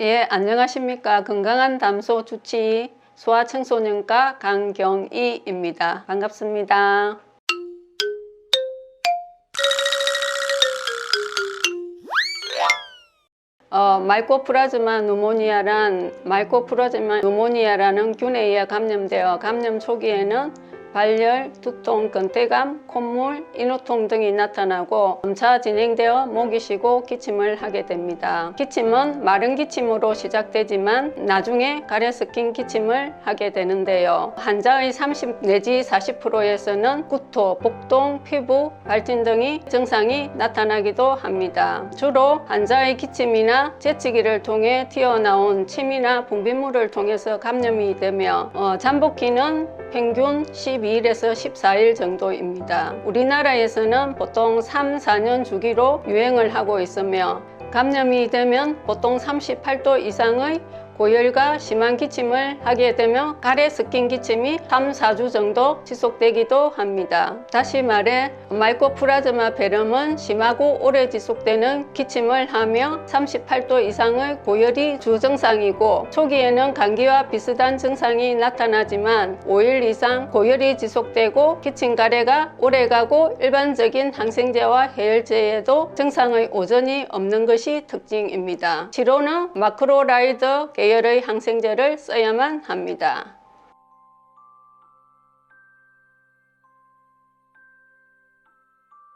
예, 안녕하십니까. 건강한 담소 주치 소아청소년과 강경희입니다. 반갑습니다. 어, 마이코플라즈마 누모니아란 마이코플라즈마 누모니아라는 균에 의해 감염되어 감염 초기에는 발열, 두통, 근태감, 콧물, 인후통 등이 나타나고 점차 진행되어 목이 쉬고 기침을 하게 됩니다. 기침은 마른 기침으로 시작되지만 나중에 가래스 낀 기침을 하게 되는데요. 환자의 30 내지 40%에서는 구토, 복통, 피부, 발진 등이 증상이 나타나기도 합니다. 주로 환자의 기침이나 재치기를 통해 튀어나온 침이나 분비물을 통해서 감염이 되며 어, 잠복기는 평균 12 일에서 14일 정도입니다. 우리나라에서는 보통 3, 4년 주기로 유행을 하고 있으며 감염이 되면 보통 38도 이상의 고열과 심한 기침을 하게 되며 가래 스킨 기침이 3, 4주 정도 지속되기도 합니다. 다시 말해 마이코플라즈마 배렴은 심하고 오래 지속되는 기침을 하며 38도 이상의 고열이 주증상이고 초기에는 감기와 비슷한 증상이 나타나지만 5일 이상 고열이 지속되고 기침 가래가 오래가고 일반적인 항생제와 해열제에도 증상의 오전이 없는 것이 특징입니다. 치료는 마크로라이드 계열의 항생제를 써야만 합니다.